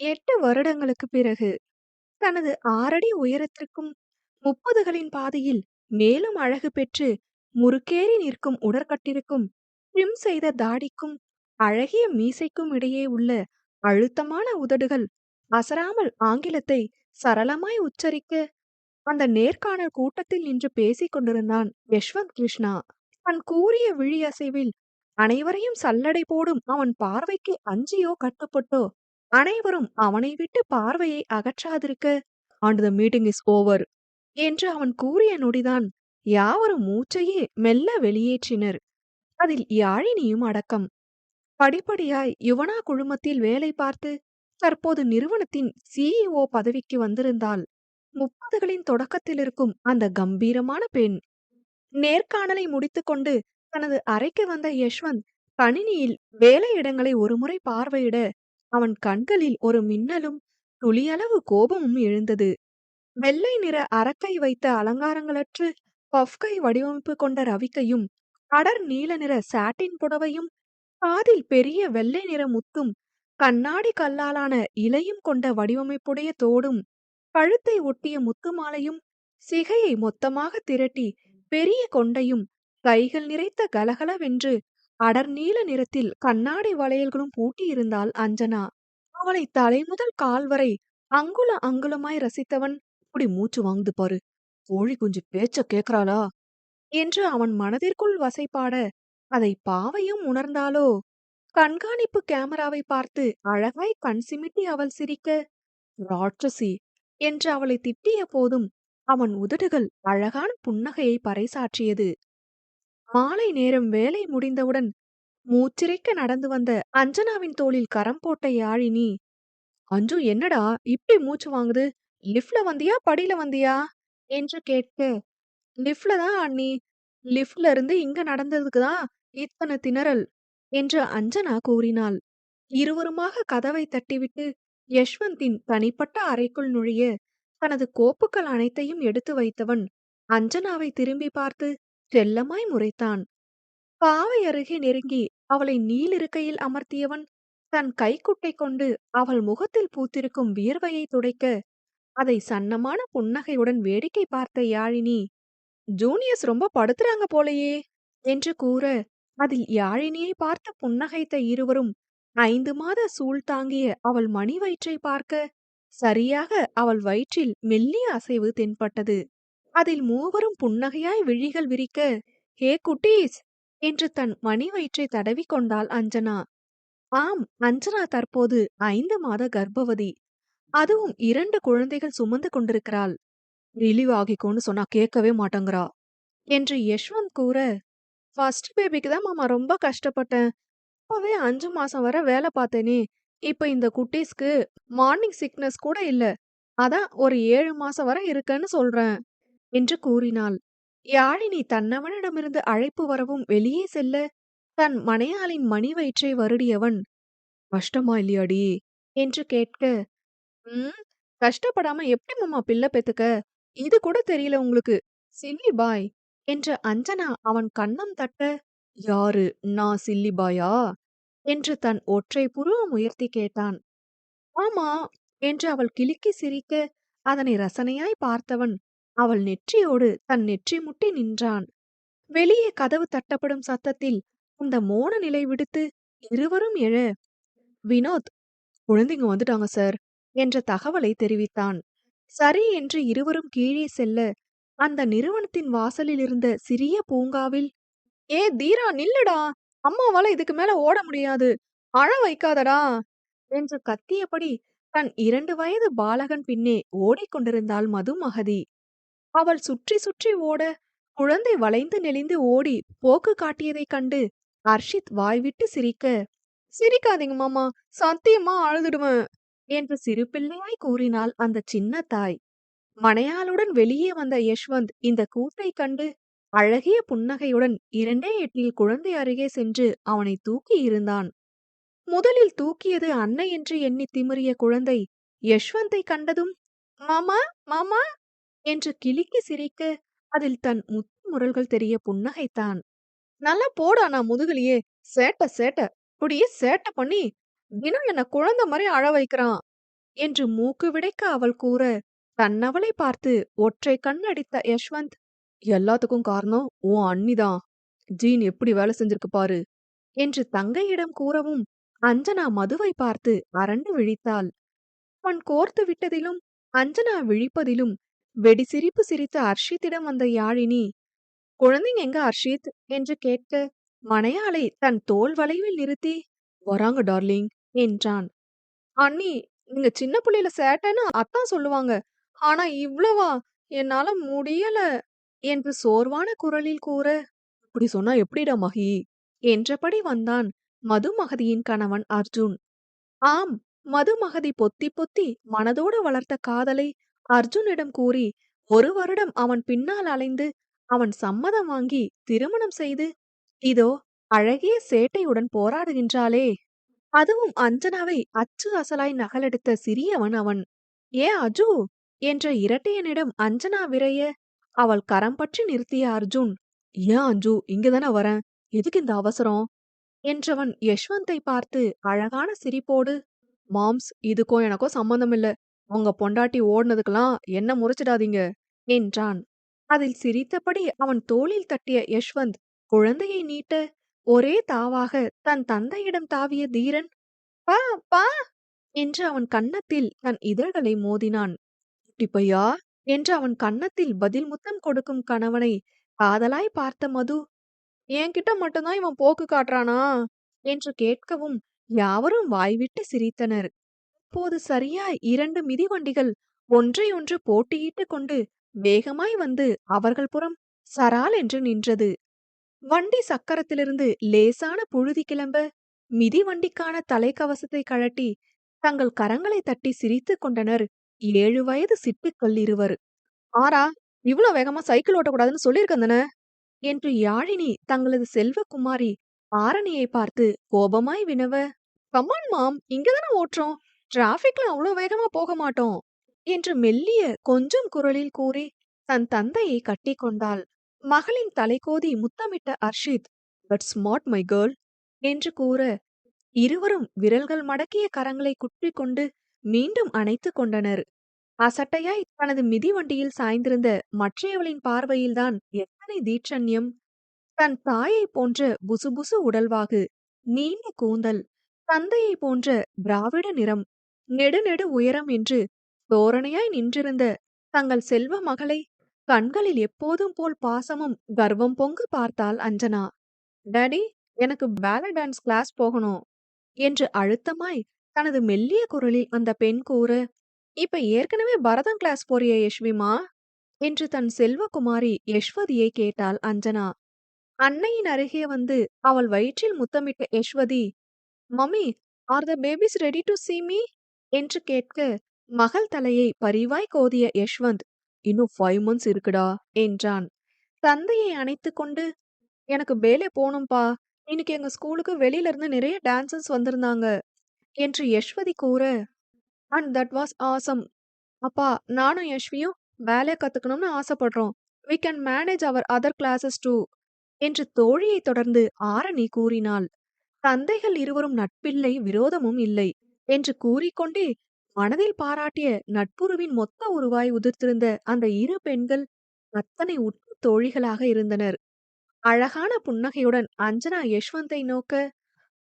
எட்டு வருடங்களுக்கு பிறகு தனது ஆறடி உயரத்திற்கும் முப்பதுகளின் பாதையில் மேலும் அழகு பெற்று முறுக்கேறி நிற்கும் உடற்கட்டிற்கும் ட்ரிம் செய்த தாடிக்கும் அழகிய மீசைக்கும் இடையே உள்ள அழுத்தமான உதடுகள் அசராமல் ஆங்கிலத்தை சரளமாய் உச்சரிக்க அந்த நேர்காணல் கூட்டத்தில் நின்று பேசிக் கொண்டிருந்தான் யஷ்வந்த் கிருஷ்ணா. தன் கூறிய விழி அசைவில் அனைவரையும் சல்லடை போடும் அவன் பார்வைக்கு அஞ்சியோ கட்டுப்பட்டோ அனைவரும் அவனை விட்டு பார்வையை அகற்றாதிருக்க and the meeting is over என்று அவன் கூறிய நொடிதான் யாவரும் மூச்சையே மெல்ல வெளியேற்றினர். அதில் யாழினியும் அடக்கம். படிப்படியாய் யுவனா குழுமத்தில் வேலை பார்த்து தற்போது நிறுவனத்தின் சிஇஓ பதவிக்கு வந்திருந்தால் முப்பதுகளின் தொடக்கத்தில் இருக்கும் அந்த கம்பீரமான பெண் நேர்காணலை முடித்துக்கொண்டு தனது அறைக்கு வந்த யஷ்வந்த் கணினியில் வேலையிடங்களை ஒருமுறை பார்வையிட அவன் கண்களில் ஒரு மின்னலும் துளியளவு கோபமும் எழுந்தது. வெள்ளை நிற அரக்கை வைத்த அலங்காரங்களற்று பஃப்கை வடிவமைப்பு கொண்ட ரவிக்கையும் அடர் நீல நிற சாட்டின் புடவையும் காதில் பெரிய வெள்ளை நிற முத்தும் கண்ணாடி கல்லாலான இலையும் கொண்ட வடிவமைப்புடைய தோடும் கழுத்தை ஒட்டிய முத்து மாலையும் சிகையை மொத்தமாக திரட்டி பெரிய கொண்டையும் கைகள் நிறைத்த கலகலவென்று அடர் நீல நிறத்தில் கண்ணாடி வளையல்களும் பூட்டியிருந்தாள் அஞ்சனா. அவளை தலை முதல் கால் வரை அங்குல அங்குலமாய் ரசித்தவன் இப்படி மூச்சு வாங்குது பாரு. கோழி குஞ்சு பேச்ச கேக்குறாளா? என்று அவன் மனதிற்குள் வசைப்பாட அதை பாவையும் உணர்ந்தாலோ கண்காணிப்பு கேமராவை பார்த்து அழகாய் கண் சிமிட்டி அவள் சிரிக்க ராட்சசி என்று அவளை திட்டிய போதும் அவன் உதடுகள் அழகான புன்னகையை பறைசாற்றியது. மாலை நேரம் வேலை முடிந்தவுடன் மூச்சிறைக்க நடந்து வந்த அஞ்சனாவின் தோளில் கரம் போட்ட யாழினி அஞ்சு என்னடா? இப்படி மூச்சு வாங்குது? லிஃப்ட்ல வந்தியா? படியில வந்தியா? என்று கேட்க லிஃப்ட்ல தான் அண்ணி. லிஃப்ட்ல இருந்து இங்க நடந்ததுக்கு தான் இத்தனை திணறல் என்று அஞ்சனா கூறினாள். இருவருமாக கதவை தட்டிவிட்டு யஷ்வந்தின் தனிப்பட்ட அறைக்குள் நுழைய தனது கோப்புகள் அனைத்தையும் எடுத்து வைத்தவன் அஞ்சனாவை திரும்பி பார்த்து செல்லமாய் முறைத்தான். பாவை அருகே நெருங்கி அவளை நீலிருக்கையில் அமர்த்தியவன் தன் கைக்குட்டை கொண்டு அவள் முகத்தில் பூத்திருக்கும் வியர்வையை துடைக்க அதை சன்னமான புன்னகையுடன் வேடிக்கை பார்த்த யாழினி ஜூனியர்ஸ் ரொம்ப படுத்துறாங்க போலையே என்று கூற அதில் யாழினியை பார்த்து புன்னகைத்த இருவரும் ஐந்து மாத சூழ் தாங்கிய அவள் மணி வயிற்றை பார்க்க சரியாக அவள் வயிற்றில் மெல்லிய அசைவு தென்பட்டது. அதில் மூவரும் புன்னகையாய் விழிகள் விரிக்க ஹே குட்டீஸ்! என்று தன் மணி வயிற்றை தடவி கொண்டாள் அஞ்சனா. ஆம் அஞ்சனா தற்போது ஐந்து மாத கர்ப்பவதி. அதுவும் இரண்டு குழந்தைகள் சுமந்து கொண்டிருக்கிறாள். ரிலீவ் ஆகிக்கோன்னு சொன்னா கேட்கவே மாட்டேங்கிறா என்று யஷ்வந்த் கூற ஃபர்ஸ்ட் பேபிக்கு தான் மாமா ரொம்ப கஷ்டப்பட்டேன். அப்பவே அஞ்சு மாசம் வரை வேலை பார்த்தேனே. இப்ப இந்த குட்டீஸ்க்கு மார்னிங் சிக்னஸ் கூட இல்ல. அதான் ஒரு ஏழு மாசம் வரை இருக்குன்னு சொல்றேன் என்று கூறினாள். யாழினி தன்னவனிடமிருந்து அழைப்பு வரவும் வெளியே செல்ல தன் மனையாளின் மணி வயிற்றை வருடியவன் கஷ்டமா இல்லையாடி? என்று கேட்க ம் கஷ்டப்படாம எப்படி மாமா பிள்ளை பெத்துக்க? இது கூட தெரியல உங்களுக்கு. Silly boy. என்று அஞ்சனா அவன் கண்ணம் தட்ட யாரு நான் சில்லி பாயா? என்று தன் ஒற்றை புருவம் உயர்த்தி கேட்டான். ஆமா என்று அவள் கிலுக்கி சிரிக்க அதனை ரசனையாய் பார்த்தவன் அவள் நெற்றியோடு தன் நெற்றி முட்டி நின்றான். வெளியே கதவு தட்டப்படும் சத்தத்தில் அந்த மோன நிலை விடுத்து இருவரும் எழ வினோத் குழந்தைங்க வந்துட்டாங்க சார் என்ற தகவலை தெரிவித்தான். சரி என்று இருவரும் கீழே செல்ல அந்த நிறுவனத்தின் வாசலில் இருந்த சிறிய பூங்காவில் ஏ தீரா நில்லுடா! அம்மாவால இதுக்கு மேல ஓட முடியாது. அழ வைக்காதடா! என்று கத்தியபடி தன் இரண்டு வயது பாலகன் பின்னே ஓடிக்கொண்டிருந்தாள் மதுமகதி. அவள் சுற்றி சுற்றி ஓட குழந்தை வளைந்து நெளிந்து ஓடி போக்கு காட்டியதைக் கண்டு அர்ஷித் வாய்விட்டு சிரிக்க சிரிக்காதீங்க மாமா சத்தியமா அழுதுடுவேன் என்று சிறு பிள்ளையாய் கூறினாள் அந்த சின்ன தாய். மனையாளுடன் வெளியே வந்த யஷ்வந்த் இந்த கூத்தை கண்டு அழகிய புன்னகையுடன் இரண்டே எட்டில் குழந்தை அருகே சென்று அவனை தூக்கி இருந்தான். முதலில் தூக்கியது அன்னை என்று எண்ணி திமிரிய குழந்தை யஷ்வந்தை கண்டதும் மாமா மாமா என்று கிளிக்கு சிரிக்க அதில் தன் முத்து முரல்கள் தெரிய புன்னகைத்தான். நல்லா போடா நான் முதுகலியே. சேட்ட சேட்ட. இப்படியே சேட்ட பண்ணி. தினம் என்ன குழந்தை மாதிரி அழ வைக்கிறான். என்று மூக்கு விடைக்க அவள் கூற தன்னவளை பார்த்து ஒற்றை கண் அடித்த யஷ்வந்த் எல்லாத்துக்கும் காரணம் உன் அண்ணிதான். ஜீன் எப்படி வேலை செஞ்சிருக்கு பாரு. என்று தங்கையிடம் கூறவும் அஞ்சனா மதுவை பார்த்து அரண்டு விழித்தாள். அவன் கோர்த்து விட்டதிலும் அஞ்சனா விழிப்பதிலும் வெடி சிரிப்பு சிரித்த அர்ஷித்திடம் வந்த யாழினி குழந்தைங்க எங்க அர்ஷித் என்று கேட்க மனையாளை தன் தோல் வளைவில் நிறுத்தி வராங்க டார்லிங் என்றான். அண்ணி நீங்க சின்ன புள்ளையில சேட்டைன்னு அத்தான் சொல்லுவாங்க. ஆனா இவ்வளவா? என்னால முடியல என்று சோர்வான குரலில் கூற இப்படி சொன்னா எப்படிடா மகி? என்றபடி வந்தான் மதுமகதியின் கணவன் அர்ஜுன். ஆம் மதுமகதி பொத்தி பொத்தி மனதோடு வளர்த்த காதலை அர்ஜுனிடம் கூறி ஒரு வருடம் அவன் பின்னால் அலைந்து அவன் சம்மதம் வாங்கி திருமணம் செய்து இதோ அழகிய சேட்டையுடன் போராடுகின்றாளே. அதுவும் அஞ்சனாவை அச்சு அசலாய் நகலெடுத்த சிறியவன் அவன். ஏ அஜு? என்ற இரட்டையனிடம் அஞ்சனா விரைய அவள் கரம் பற்றி நிறுத்திய அர்ஜுன் ஏன் அஞ்சு இங்கதானே வரேன் எதுக்கு இந்த அவசரம் என்றவன் யஷ்வந்தை பார்த்து அழகான சிரிப்போடு மாம்ஸ் இதுக்கோ எனக்கோ சம்பந்தம் இல்ல. உங்க பொண்டாட்டி ஓடுனதுக்கெல்லாம் என்ன முறைச்சிடாதீங்க என்றான். அதில் சிரித்தபடி அவன் தோளில் தட்டிய யஷ்வந்த் குழந்தையை நீட்ட ஒரே தாவாக தன் தந்தையிடம் தாவிய தீரன் பா பா என்று அவன் கன்னத்தில் தன் இதழ்களை மோதினான். குட்டிப்பையா என்று அவன் கன்னத்தில் பதில் முத்தம் கொடுக்கும் கணவனை காதலாய் பார்த்த மது. என்கிட்ட மட்டும்தான் இவன் போக்கு காட்டுறானா? என்று கேட்கவும் யாவரும் வாய்விட்டு சிரித்தனர். அப்போது சரியாய் இரண்டு மிதிவண்டிகள் ஒன்றையொன்று போட்டியிட்டுக் கொண்டு வேகமாய் வந்து அவர்கள் புறம் சரால் என்று நின்றது. வண்டி சக்கரத்திலிருந்து லேசான புழுதி கிளம்ப மிதிவண்டிக்கான தலைக்கவசத்தை கழட்டி தங்கள் கரங்களை தட்டி சிரித்துக் கொண்டனர் ஏழு வயது சிட்டுக்கள் இருவர். ஆரா இவ்ளோ வேகமா சைக்கிள் ஓட்டக்கூடாதுன்னு சொல்லியிருக்கந்தன என்று யாழினி தங்களது செல்வகுமாரி ஆரணியை பார்த்து கோபமாய் வினவ கமான் மாம் இங்கதானே ஓட்டுறோம். டிராபிக்ல அவ்வளோ வேகமா போக மாட்டோம் என்று மெல்லிய கொஞ்சம் குரலில் கூறி தன் தந்தையை கட்டி கொண்டாள். மகளின் தலைகோதி முத்தமிட்ட Arshith but smart my girl என்று கூற இருவரும் விரல்கள் மடக்கிய கரங்களை குற்றி கொண்டு மீண்டும் அணைத்து கொண்டனர். அசட்டையாய் தனது மிதிவண்டியில் சாய்ந்திருந்த மற்றையவளின் பார்வையில்தான் எத்தனை தீட்சண்யம்! தன் தாயை போன்ற புசுபுசு உடல்வாகு நீண்ட கூந்தல் தந்தையை போன்ற திராவிட நிறம் நெடுநெடு உயரம் என்று தோரணையாய் நின்றிருந்த தங்கள் செல்வ மகளை கண்களில் எப்போதும் போல் பாசமும் கர்வம் பொங்கு பார்த்தாள் அஞ்சனா. டேடி எனக்கு பேல டான்ஸ் கிளாஸ் போகணும் என்று அழுத்தமாய் தனது மெல்லிய குரலில் அந்த பெண் கூற இப்ப ஏற்கனவே பரதம் கிளாஸ் போறிய யஷ்விமா என்று தன் செல்வகுமாரி யஷ்வதியை கேட்டாள் அஞ்சனா. அன்னையின் அருகே வந்து அவள் வயிற்றில் முத்தமிட்ட Yashwathi mummy are the babies ready to see me என்று கேட்க மகள் தலையை பரிவாய் கோதிய யஷ்வந்த் இன்னும் ஃபைவ் மந்த்ஸ் இருக்குடா என்றான். தந்தையை அணைத்துக் கொண்டு எனக்கு வேலை போகணும்பா. இன்னைக்கு எங்க ஸ்கூலுக்கு வெளியில இருந்து நிறைய டான்சர்ஸ் வந்திருந்தாங்க என்று யஷ்வதி கூற அண்ட் தட் வாஸ் ஆசம் அப்பா நானும் யஷ்வியும் வேலையை கத்துக்கணும்னு ஆசைப்படுறோம். We can manage our other classes too என்று தோழியை தொடர்ந்து ஆரணி கூறினாள். தந்தைகள் இருவரும் நட்பில்லை விரோதமும் இல்லை. என்று கூறிக்கொண்டே மனதில் பாராட்டிய நட்புறவின் மொத்த உருவாய் உதிர்த்திருந்த அந்த இரு பெண்கள் அத்தனை உற்ற தோழிகளாக இருந்தனர். அழகான புன்னகையுடன் அஞ்சனா யஷ்வந்தை நோக்க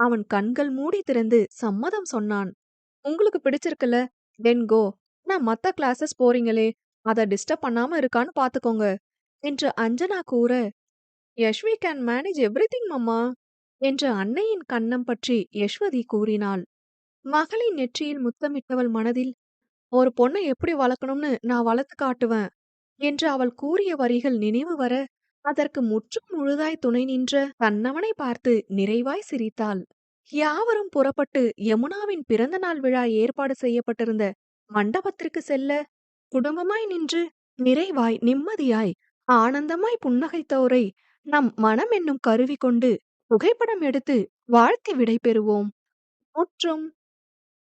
அவன் கண்கள் மூடி திறந்து சம்மதம் சொன்னான். உங்களுக்கு பிடிச்சிருக்குல்ல? தென் கோ நான் மத்த கிளாஸஸ் போறீங்களே அதை டிஸ்டர்ப் பண்ணாம இருக்கான்னு பாத்துக்கோங்க என்று அஞ்சனா கூற Yashvi can manage everything mamma என்று அன்னையின் கன்னம் பற்றி யஷ்வதி கூறினாள். மகளின் நெற்றியில் முத்தமிட்டவள் மனதில் ஒரு பொண்ணை எப்படி வளர்க்கணும்னு நான் வளர்த்து காட்டுவேன் என்று அவள் கூறிய வரிகள் நினைவு வர அதற்கு முற்றும் முழுதாய் துணை நின்ற தன்னவனை பார்த்து நிறைவாய் சிரித்தாள். யாவரும் புறப்பட்டு யமுனாவின் பிறந்த நாள் விழா ஏற்பாடு செய்யப்பட்டிருந்த மண்டபத்திற்கு செல்ல குடும்பமாய் நின்று நிறைவாய் நிம்மதியாய் ஆனந்தமாய் புன்னகைத்தோரை நம் மனம் என்னும் கருவி கொண்டு புகைப்படம் எடுத்து வாழ்த்தி விடை பெறுவோம். முற்றும்